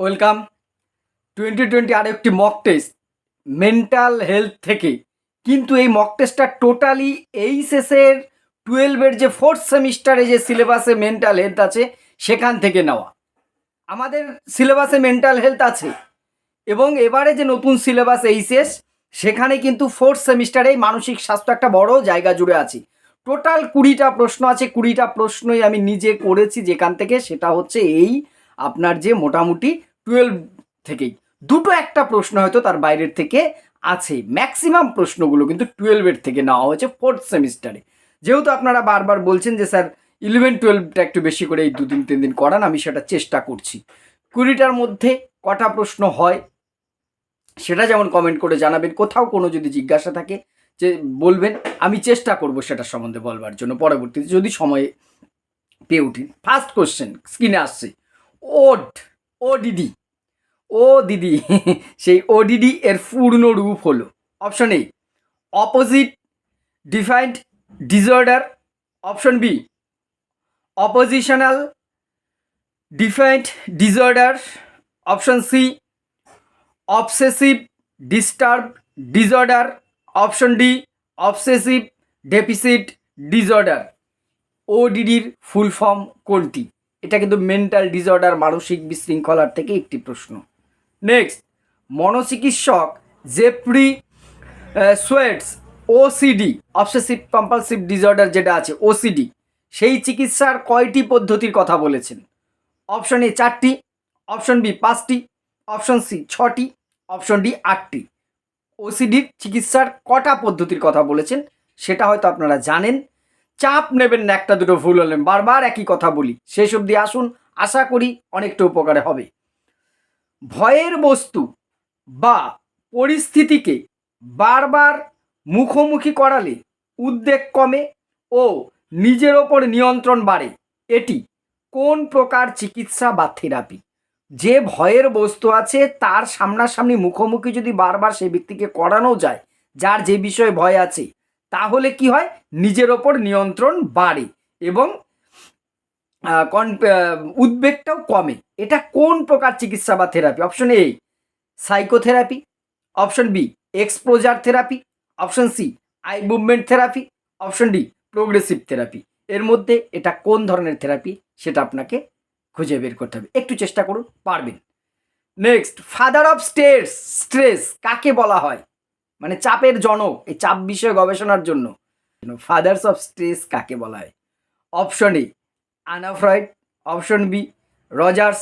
Welcome. Twenty twenty আর একটি mock test mental health থেকে। কিন্তু এই মক টেস্টটা টোটালি এইচএসের টুয়েলভের যে ফোর্থ সেমিস্টারে যে সিলেবাসে মেন্টাল হেলথ আছে, সেখান থেকে নেওয়া। আমাদের সিলেবাসে মেন্টাল হেলথ আছে, এবং এবারে যে নতুন সিলেবাস এইচএস সেখানে কিন্তু ফোর্থ সেমিস্টারেই মানসিক স্বাস্থ্য একটা বড় জায়গা জুড়ে আছে। টোটাল কুড়িটা প্রশ্ন আছে, কুড়িটা প্রশ্নই আমি নিজে করেছি যেখান থেকে, সেটা হচ্ছে এই আপনার যে মোটামুটি টুয়েলভ থেকেই। দুটো একটা প্রশ্ন হয়তো তার বাইরের থেকে আছে। ম্যাক্সিমাম প্রশ্নগুলো কিন্তু টুয়েলভের থেকে নেওয়া হয়েছে ফোর্থ সেমিস্টারে যেহেতু আপনারা বারবার বলছেন যে, স্যার ইলেভেন টুয়েলভটা একটু বেশি করে এই দুদিন, তিন দিন করান, আমি সেটা চেষ্টা করছি। কুড়িটার মধ্যে কটা প্রশ্ন হয়, সেটা যেমন কমেন্ট করে জানাবেন, কোথাও কোনো যদি জিজ্ঞাসা থাকে যে, বলবেন, আমি চেষ্টা করব সেটা সম্বন্ধে বলবার জন্য পরবর্তীতে যদি সময়ে পেয়ে উঠি ফার্স্ট কোশ্চেন স্ক্রিনে আসছে। ওড ও দিদি ও দিদি সেই ওডিডি এর পূর্ণ রূপ হলো option A opposite defined disorder option B oppositional defined disorder option C obsessive disturb disorder option D obsessive deficit disorder ওডিডির full form কোনটি? এটা কিন্তু মেন্টাল ডিসঅর্ডার মানসিক বিশৃঙ্খলার থেকে একটি প্রশ্ন। Next মনোচিকিৎসক Jeffrey Schwartz OCD obsessive compulsive disorder যেটা আছে ওসিডি সেই চিকিৎসার কয়টি পদ্ধতির কথা বলেছেন? অপশন এ চারটি অপশন বি পাঁচটি অপশন সি ছটি অপশন ডি আটটি। ওসিডির চিকিৎসার কটা পদ্ধতির কথা বলেছেন, সেটা হয়তো আপনারা জানেন। চাপ নেবেন না একটা দুটো ভুল হলেন বারবার একই কথা বলি। শেষ অবধি আসুন, আশা করি অনেকটা উপকারে হবে। ভয়ের বস্তু বা পরিস্থিতিকে বারবার মুখোমুখি করালে উদ্বেগ কমে ও নিজের ওপর নিয়ন্ত্রণ বাড়ে। এটি কোন প্রকার চিকিৎসা বা থেরাপি? যে ভয়ের বস্তু আছে, তার সামনাসামনি মুখোমুখি যদি বারবার সেই ব্যক্তিকে করানো যায়, যার যে বিষয়ে ভয় আছে তাহলে কি হয়? নিজের ওপর নিয়ন্ত্রণ বাড়ে এবং কন- উদ্বেগটাও কমে। এটা কোন প্রকার চিকিৎসা বা therapy option A psychotherapy option B exposure therapy option C eye movement therapy option D progressive therapy এর মধ্যে এটা কোন ধরনের থেরাপি সেটা আপনাকে খুঁজে বের করতে হবে। একটু চেষ্টা করুন, পারবেন। Next father of states stress কাকে বলা হয়? মানে চাপের জনক, এই চাপ বিষয়ে গবেষণার জন্য। ফাদার্স অফ স্ট্রেস কাকে বলা হয়? Option A Anna Freud option B Rogers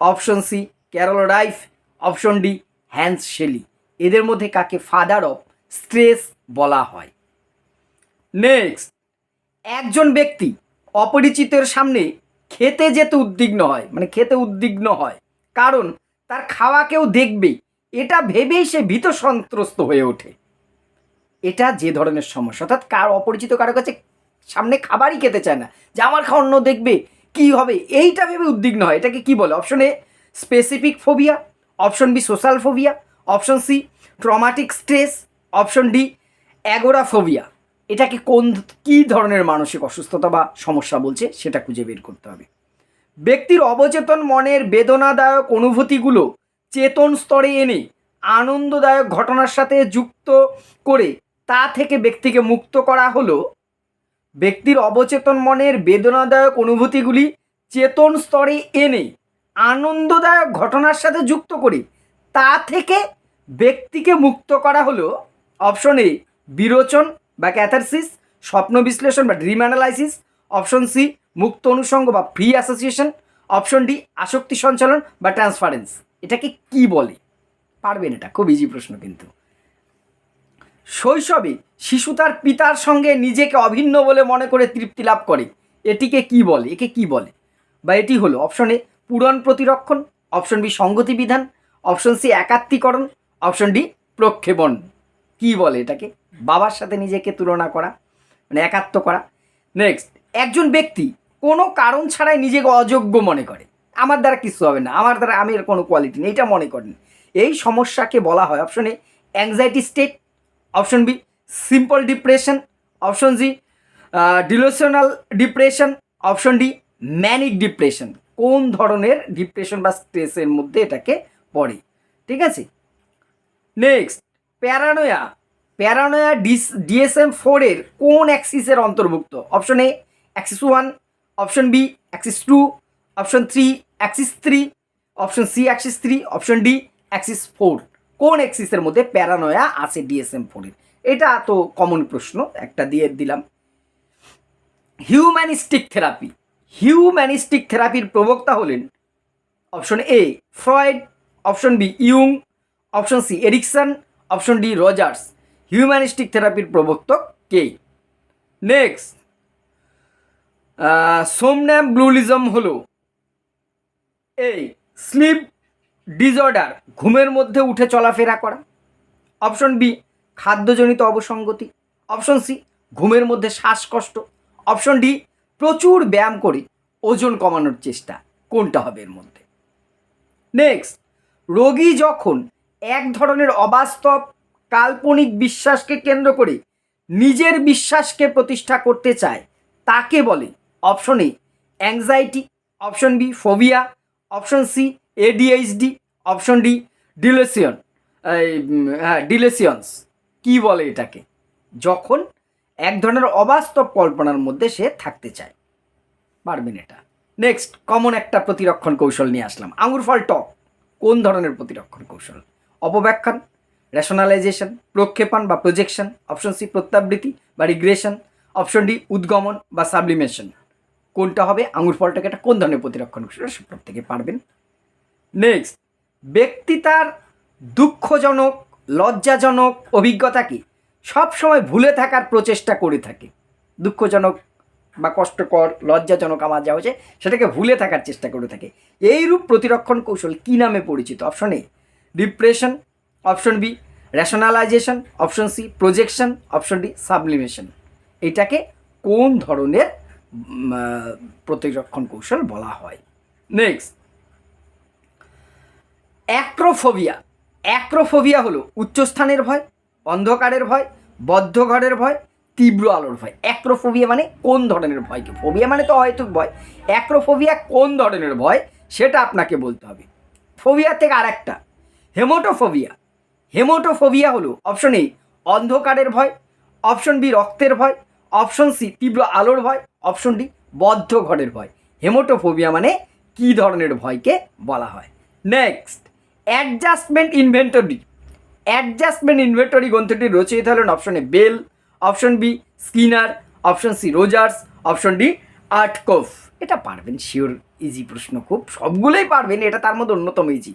option C Carol Ryff option D Hans Selye এদের মধ্যে কাকে ফাদার অফ স্ট্রেস বলা হয়? নেক্সট একজন ব্যক্তি অপরিচিতের সামনে খেতে যেতে উদ্বিগ্ন হয় মানে খেতে উদ্বিগ্ন হয়, কারণ তার খাওয়া কেউ দেখবে এটা ভেবেই সে ভীত সন্ত্রস্ত হয়ে ওঠে। এটা যে ধরনের সমস্যা, অর্থাৎ কার অপরিচিত কারও কাছে সামনে খাবারই খেতে চায় না, যে আমার খাওয়া অন্য দেখবে, কি হবে? এইটা ভেবে উদ্বিগ্ন হয়। এটাকে কি বলে? Option A specific phobia option B social phobia option C traumatic stress option D agora agoraphobia এটাকে কোন কী ধরনের মানসিক অসুস্থতা বা সমস্যা বলছে, সেটা খুঁজে বের করতে হবে। ব্যক্তির অবচেতন মনের বেদনাদায়ক অনুভূতিগুলো চেতন স্তরে এনে আনন্দদায়ক ঘটনার সাথে যুক্ত করে তা থেকে ব্যক্তিকে মুক্ত করা হলো। ব্যক্তির অবচেতন মনের বেদনাদায়ক অনুভূতিগুলি চেতন স্তরে এনে আনন্দদায়ক ঘটনার সাথে যুক্ত করে তা থেকে ব্যক্তিকে মুক্ত করা হলো। অপশন এ, বিরোচন বা ক্যাথারসিস, স্বপ্ন বিশ্লেষণ বা ড্রিম অ্যানালাইসিস। অপশন সি, মুক্ত অনুষঙ্গ বা ফ্রি অ্যাসোসিয়েশন। অপশন ডি, আসক্তি সঞ্চালন বা ট্রান্সফারেন্স। এটাকে কি বলে? পারবেন এটা, খুব ইজি প্রশ্ন কিন্তু। শৈশবে শিশু তার পিতার সঙ্গে নিজেকে অভিন্ন বলে মনে করে তৃপ্তি লাভ করে। এটিকে কি বলে? একে কি বলে? বা এটি হলো অপশন এ পূরণ প্রতিরক্ষণ অপশন বি সংগতি বিধান অপশন সি একাত্মীকরণ অপশন ডি প্রক্ষেপণ। কি বলে এটাকে? বাবার সাথে নিজেকে তুলনা করা মানে একাত্ম করা। নেক্সট একজন ব্যক্তি কোনো কারণ ছাড়াই নিজেকে অযোগ্য মনে করে। আমার দ্বারা কিছু হবে না, আমার দ্বারা আমি এর কোনো কোয়ালিটি নেই, এটা মনে করেন। এই সমস্যাকে বলা হয় option A anxiety state option B simple depression option G delusional depression option D manic depression কোন ধরনের ডিপ্রেশন বা স্ট্রেসের মধ্যে এটাকে পড়ে? ঠিক আছে? Next paranoia paranoia DS DSM ফোরের কোন অ্যাক্সিসের অন্তর্ভুক্ত? Option A axis one option B axis two option three axis three option C axis three option D axis four কোন অ্যাক্সিসের মধ্যে প্যারানোয়া আছে ডিএসএম ফোরের এটা তো কমন প্রশ্ন, একটা দিয়ে দিলাম। হিউম্যানিস্টিক থেরাপি হিউম্যানিস্টিক থেরাপির প্রবক্তা হলেন option A Freud option B Ewing option C Erikson option D Rogers humanistic থেরাপির প্রবর্তক কে? নেক্সট সোমন্যাম ব্লুলিজম হলো এই স্লিপ ডিসঅর্ডার, ঘুমের মধ্যে উঠে চলাফেরা করা। অপশন বি, খাদ্যজনিত অবসঙ্গতি। অপশন সি, ঘুমের মধ্যে শ্বাসকষ্ট। অপশন ডি, প্রচুর ব্যায়াম করে ওজন কমানোর চেষ্টা, কোনটা হবে এর মধ্যে? নেক্সট, রোগী যখন এক ধরনের অবাস্তব, কাল্পনিক বিশ্বাসকে কেন্দ্র করে নিজের বিশ্বাসকে প্রতিষ্ঠা করতে চায়, তাকে বলে option A anxiety option B phobia option C ADHD option D, delusion হ্যাঁ ডিলেসিয়ন্স। কি বলে এটাকে? যখন এক ধরনের অবাস্তব কল্পনার মধ্যে সে থাকতে চায়। পারবেন এটা। নেক্সট কমন একটা প্রতিরক্ষণ কৌশল নিয়ে আসলাম। আঙুর ফল টক। কোন ধরনের প্রতিরক্ষণ কৌশল? অপব্যাখ্যান রেশনালাইজেশন প্রক্ষেপণ বা প্রজেকশন অপশন সি, প্রত্যাবৃত্তি বা রিগ্রেশন অপশন ডি, উদ্গমন বা সাবলিমেশন কোনটা হবে? আঙুর ফলটাকে এটা কোন ধরনের প্রতিরক্ষণ কৌশল? সে প্রত্যেকে পারবেন। নেক্সট ব্যক্তি তার দুঃখজনক, লজ্জাজনক অভিজ্ঞতা অভিজ্ঞতাকে সবসময় ভুলে থাকার প্রচেষ্টা করে থাকে। দুঃখজনক বা কষ্টকর, লজ্জাজনক আমার যা হচ্ছে সেটাকে ভুলে থাকার চেষ্টা করে থাকে। এইরূপ প্রতিরক্ষণ কৌশল কী নামে পরিচিত? Option A depression option B rationalisation option C projection option D sublimation এটাকে কোন ধরনের প্রতিরক্ষণ কৌশল বলা হয়। Next acrophobia. অ্যাক্রোফোবিয়া হলো উচ্চস্থানের ভয়, অন্ধকারের ভয়, বদ্ধ ঘরের ভয়, তীব্র আলোর ভয়। অ্যাক্রোফোবিয়া মানে কোন ধরনের ভয়কে ফোবিয়া মানে তো হয়তো ভয়। অ্যাক্রোফোবিয়া কোন ধরনের ভয়? সেটা আপনাকে বলতে হবে। ফোবিয়া থেকে আরেকটা। হেমোটোফোবিয়া। হেমোটোফোবিয়া হলো অপশন এ, অন্ধকারের ভয়, অপশন বি, রক্তের ভয় অপশন সি, তীব্র আলোর ভয়। অপশন ডি, বদ্ধ ঘরের ভয়। হেমোটোফোবিয়া মানে কী ধরনের ভয়কে বলা হয়? Next adjustment inventory adjustment inventory গ্রন্থটির রচয়িতা হলেন option A Bell option B Skinner option C Rogers option D আর্টকোফ। এটা পারবেন শিওর ইজি প্রশ্ন, খুব সবগুলোই পারবেন, এটা তার মধ্যে অন্যতম ইজি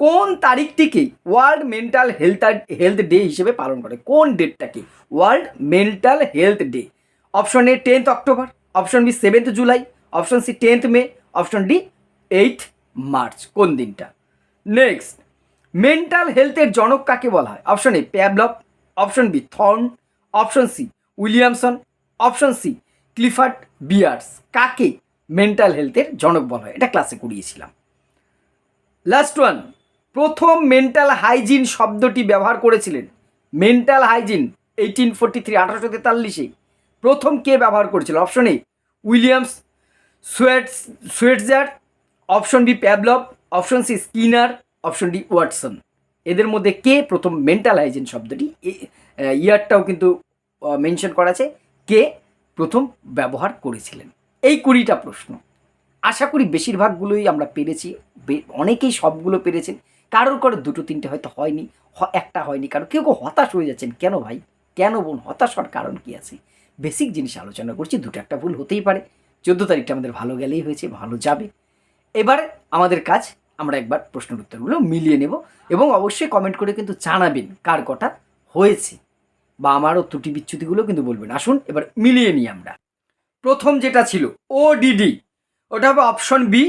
কোন তারিখটিকে world mental health health day হিসেবে পালন করে? কোন ডেটটাকে? World mental health day option A tenth October option B seventh July option C tenth May option D eight March কোন দিনটা? নেক্সট মেন্টাল হেলথের জনক কাকে বলা হয়? Option A Pavlov option B Thorne option C Williamson option C Clifford Beers কাকে mental হেলথের জনক বলা হয়? এটা ক্লাসে করিয়েছিলাম। লাস্ট ওয়ান প্রথম মেন্টাল হাইজিন শব্দটি ব্যবহার করেছিলেন। Mental hygiene eighteen forty three আঠারোশো তেতাল্লিশে। প্রথম কে ব্যবহার করেছিল? Option A Williams Sweets, Sweetser. Option B Pavlov. Option C Skinner. Option D Watson. এদের মধ্যে কে প্রথম মেন্টাল হাইজিন শব্দটি? ইয়ারটাও কিন্তু মেনশন করা আছে। কে প্রথম ব্যবহার করেছিলেন? এই কুড়িটা প্রশ্ন। আশা করি বেশিরভাগগুলোই আমরা পেরেছি। অনেকেই সবগুলো পেরেছেন। কারোর করে দুটো তিনটে হয়তো হয়নি একটা হয়নি, কারও কেউ কেউ হতাশ হয়ে যাচ্ছেন। কেন ভাই? কেন বোন? হতাশ হওয়ার কারণ কী আছে? বেসিক জিনিস আলোচনা করছি, দুটো একটা ভুল হতেই পারে। চোদ্দ তারিখটা আমাদের ভালো গেলেই হয়েছে, ভালো যাবে। এবার আমাদের কাজ, আমরা একবার প্রশ্নের উত্তরগুলো মিলিয়ে নেব এবং অবশ্যই কমেন্ট করে কিন্তু জানাবেন কার কটা হয়েছে বা আমারও ত্রুটি বিচ্যুতিগুলো কিন্তু বলবেন। আসুন, এবার মিলিয়ে নিই আমরা। প্রথম যেটা ছিল ও ওডিডি ওটা হবে option B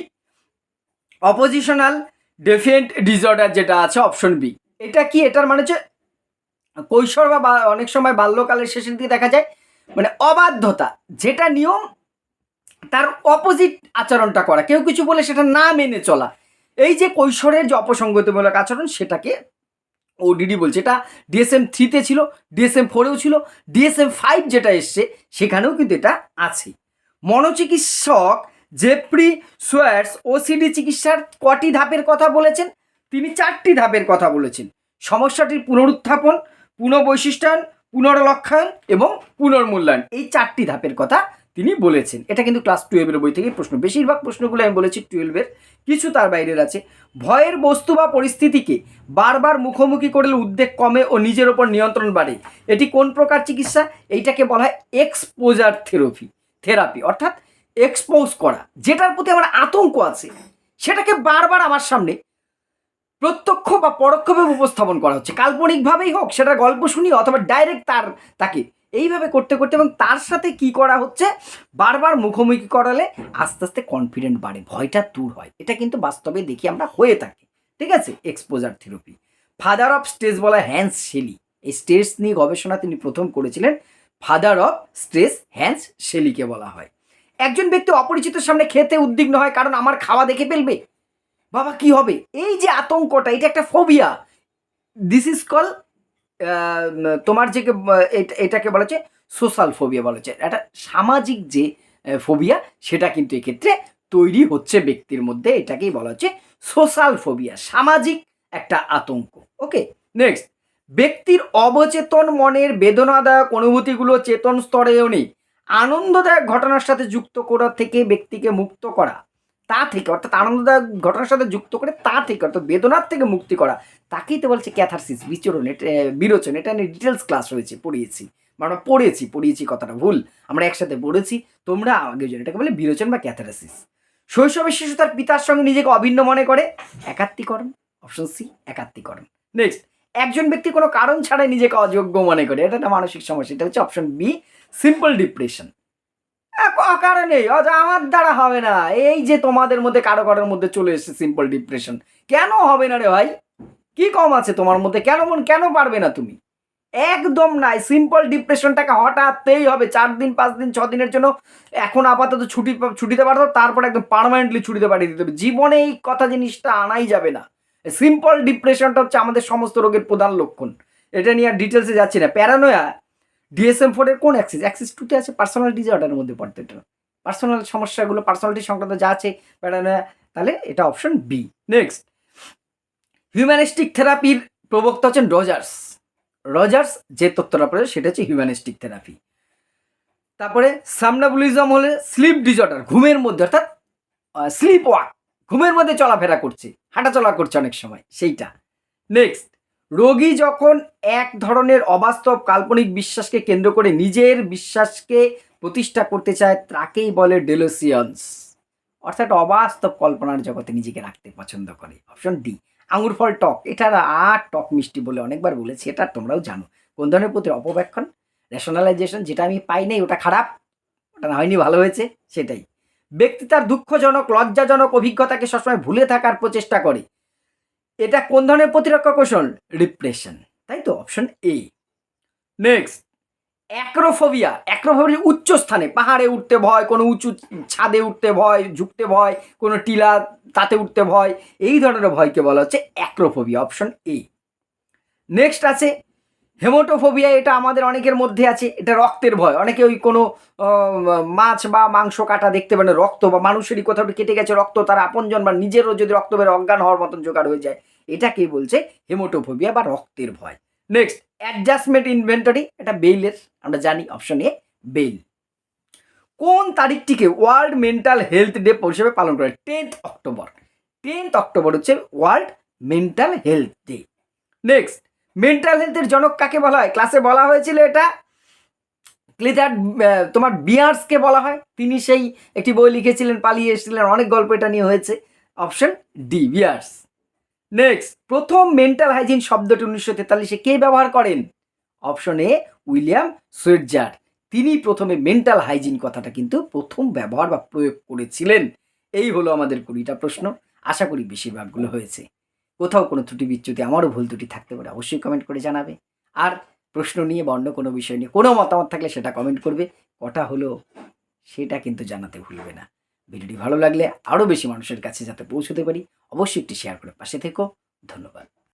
oppositional defiant disorder যেটা আছে অপশন বি এটা কি? এটার মানে হচ্ছে কৈশোর বা অনেক সময় বাল্যকালের শেষের দিকে দেখা যায় মানে অবাধ্যতা। যেটা নিয়ম, তার অপোজিট আচরণটা করা। কেউ কিছু বলে সেটা না মেনে চলা। এই যে কৈশোরের যে অপসঙ্গতিমূলক আচরণ, সেটাকে ওডিডি বলছে। এটা ডিএসএম থ্রিতে ছিল ডিএসএম ফোরেও ছিল ডিএসএম ফাইভ যেটা এসছে, সেখানেও কিন্তু এটা আছে। মনোচিকিৎসক জেফ্রি সোয়ার্স ওসিডি চিকিৎসার কটি ধাপের কথা বলেছেন? তিনি চারটি ধাপের কথা বলেছেন। সমস্যাটির পুনরুত্থাপন পুনঃবৈশিষ্ট্যায়ন পুনর্লক্ষায়ন এবং পুনর্মূল্যায়ন। এই চারটি ধাপের কথা তিনি বলেছেন। এটা কিন্তু ক্লাস টুয়েলভের বই থেকে প্রশ্ন। বেশিরভাগ প্রশ্নগুলো আমি বলেছি টুয়েলভের। কিছু তার বাইরের আছে। ভয়ের বস্তু বা পরিস্থিতিকে বারবার মুখোমুখি করলে উদ্বেগ কমে ও নিজের ওপর নিয়ন্ত্রণ বাড়ে। এটি কোন প্রকার চিকিৎসা? এইটাকে বলা হয় এক্সপোজার থেরাপি। থেরাপি। অর্থাৎ এক্সপোজ করা, যেটার প্রতি আমার আতঙ্ক আছে, সেটাকে বারবার আমার সামনে প্রত্যক্ষ বা পরোক্ষভাবে উপস্থাপন করা হচ্ছে। কাল্পনিকভাবেই হোক সেটা গল্প শুনি অথবা ডাইরেক্ট তার, তাকে। এইভাবে করতে করতে এবং তার সাথে কি করা হচ্ছে, বারবার মুখোমুখি করালে আস্তে আস্তে কনফিডেন্ট বাড়ে, ভয়টা দূর হয়। এটা কিন্তু বাস্তবে দেখি আমরা হয়ে থাকি। ঠিক আছে? Exposure therapy father of stage বলা হয় হ্যান্স শেলি এই স্টেজ নিয়ে গবেষণা তিনি প্রথম করেছিলেন। ফাদার অফ স্ট্রেস হ্যান্স শেলিকে বলা হয়। একজন ব্যক্তি অপরিচিতের সামনে খেতে উদ্বিগ্ন হয় কারণ আমার খাওয়া দেখে ফেলবে? বাবা, কি হবে? এই যে আতঙ্কটা, এটা একটা ফোবিয়া দিস ইজ কল তোমার যে, এটা- এটাকে বলা হচ্ছে সোশ্যাল ফোবিয়া বলা হচ্ছে। একটা সামাজিক যে ফোবিয়া সেটা কিন্তু এক্ষেত্রে তৈরি হচ্ছে ব্যক্তির মধ্যে। এটাকেই বলা হচ্ছে সোশ্যাল ফোবিয়া সামাজিক একটা আতঙ্ক। ওকে নেক্সট ব্যক্তির অবচেতন মনের বেদনাদায়ক অনুভূতিগুলো চেতন স্তরেও নেই। আনন্দদায়ক ঘটনার সাথে যুক্ত করা থেকে ব্যক্তিকে মুক্ত করা, তা থেকে, অর্থাৎ আনন্দদায়ক ঘটনার সাথে যুক্ত করে তা থেকে, অর্থাৎ বেদনার থেকে মুক্তি করা, তাকেই তো বলছে ক্যাথারসিস বিচরণ, এটা বিরোচন, এটা নিয়ে ডিটেলস ক্লাস রয়েছে, পড়িয়েছি বা আমরা পড়েছি, পড়িয়েছি কথাটা, ভুল, আমরা একসাথে পড়েছি, তোমরা আগে জানো, এটাকে বলে বিরোচন বা ক্যাথারসিস শৈশবে শিশু তার পিতার সঙ্গে নিজেকে অভিন্ন মনে করে, একাত্মীকরণ অপশন সি একাত্মীকরণ। নেক্সট একজন ব্যক্তি কোনো কারণ ছাড়াই নিজেকে অযোগ্য মনে করে, এটা একটা মানসিক সমস্যা, এটা হচ্ছে অপশন বি সিম্পল ডিপ্রেশন কারণে আমার দ্বারা হবে না। এই যে তোমাদের মধ্যে, কারও কারোর মধ্যে চলে এসেছে সিম্পল ডিপ্রেশন কেন হবে না রে ভাই? কি কম আছে তোমার মধ্যে? কেন মন, কেন পারবে না তুমি? একদম নাই। সিম্পল ডিপ্রেশনটাকে হঠাৎই হবে, চার দিন, পাঁচ দিন, ছ দিনের জন্য। এখন আপাতত ছুটি, ছুটিতে পাঠাতো তারপর একদম পার্মানেন্টলি ছুটিতে পাঠিয়ে দিতে হবে। জীবনে এই কথা জিনিসটা আনাই যাবে না। সিম্পল ডিপ্রেশনটা হচ্ছে আমাদের সমস্ত রোগের প্রধান লক্ষণ। এটা নিয়ে আর ডিটেলসে যাচ্ছি না। প্যারানোয়া ডিএসএম ফোরের কোন অ্যাক্সিস অ্যাক্সিস টুতে আছে পার্সোনাল ডিজঅর্ডারের মধ্যে পড়তে এটা পার্সোনাল সমস্যাগুলো পার্সোনালিটি সংক্রান্ত যা আছে তাহলে এটা অপশন বি নেক্সট হিউম্যানিস্টিক থেরাপির প্রবক্তা হচ্ছেন রজার্স রজার্স যে তত্ত্বটা পড়ে, সেটা হচ্ছে হিউম্যানিস্টিক থেরাপি তারপরে সামনাবুলিজম হলে স্লিপ ডিজঅর্ডার ঘুমের মধ্যে, অর্থাৎ স্লিপ ওয়াক ঘুমের মধ্যে চলাফেরা করছে, হাঁটাচলা করছে অনেক সময়, সেইটা। নেক্সট রোগী যখন এক ধরনের অবাস্তব কাল্পনিক বিশ্বাসকে কেন্দ্র করে নিজের বিশ্বাসকে প্রতিষ্ঠা করতে চায়, তাকেই বলে ডেলোসিয়ান্স অর্থাৎ অবাস্তব কল্পনার জগতে নিজেকে রাখতে পছন্দ করে। অপশন ডি আঙুর ফল টক। এটা আর টক মিষ্টি বলে অনেকবার বলেছি, এটা তোমরাও জানো। কোন ধরনের প্রতি অপব্যাখ্যান? রেশনালাইজেশন যেটা আমি পাই নাই, ওটা খারাপ, ওটা না হয়নি, ভালো হয়েছে, সেটাই। ব্যক্তি তার দুঃখজনক, লজ্জাজনক অভিজ্ঞতাকে সবসময় ভুলে থাকার প্রচেষ্টা করে। এটা কোন ধরনের প্রতিরক্ষা কৌশল? রিপ্রেশন তাই তো? Option A next acrophobia acrophobia উচ্চ স্থানে, পাহাড়ে উঠতে ভয়, কোনো উঁচু ছাদে উঠতে ভয়, ঝুঁকতে ভয়, কোনো টিলা তাতে উঠতে ভয়, এই ধরনের ভয়কে বলা হচ্ছে অ্যাক্রোফোবিয়া অপশন এ নেক্সট আছে হেমোটোফোবিয়া এটা আমাদের অনেকের মধ্যে আছে, এটা রক্তের ভয়। অনেকে ওই কোনো মাছ বা মাংস কাটা দেখতে পারে রক্ত বা মানুষেরই কোথাও কেটে গেছে রক্ত, তার আপনজন বা নিজেরও যদি রক্ত বের অজ্ঞান হওয়ার মতন জোগাড় হয়ে যায়। এটাকেই বলছে? হেমোটোফোবিয়া বা রক্তের ভয়। নেক্সট অ্যাডজাস্টমেন্ট ইনভেন্টরি এটা বেইলের, আমরা জানি অপশন এ বেইল। কোন তারিখটিকে ওয়ার্ল্ড মেন্টাল হেলথ ডে হিসেবে পালন করে? টেন্থ অক্টোবর টেন্থ অক্টোবর হচ্ছে world mental health day next mental হেলথের জনক কাকে বলা হয়? ক্লাসে বলা হয়েছিল এটা। ক্লিটার তোমার বিয়ার্সকে বলা হয়? তিনি সেই একটি বই লিখেছিলেন, পালিয়ে এসেছিলেন অনেক গল্প এটা নিয়ে হয়েছে। Option D Beers. নেক্সট প্রথম মেন্টাল হাইজিন শব্দটি উনিশশো তেতাল্লিশে কে ব্যবহার করেন? Option A William Sweetser. তিনি প্রথমে মেন্টাল হাইজিন কথাটা কিন্তু প্রথম ব্যবহার বা প্রয়োগ করেছিলেন। এই হলো আমাদের কুড়িটা প্রশ্ন। আশা করি বেশিরভাগগুলো হয়েছে। কোথাও কোনো ত্রুটি বিচ্যুতি, আমারও ভুল ত্রুটি থাকতে পারে, অবশ্যই কমেন্ট করে জানাবে। আর প্রশ্ন নিয়ে বা অন্য কোনো বিষয় নিয়ে কোনো মতামত থাকলে সেটা কমেন্ট করবে। কটা হলো, সেটা কিন্তু জানাতে ভুলবে না। ভিডিওটি ভালো লাগলে আরও বেশি মানুষের কাছে যাতে পৌঁছতে পারি, অবশ্যই একটি শেয়ার করে পাশে থেকো। ধন্যবাদ।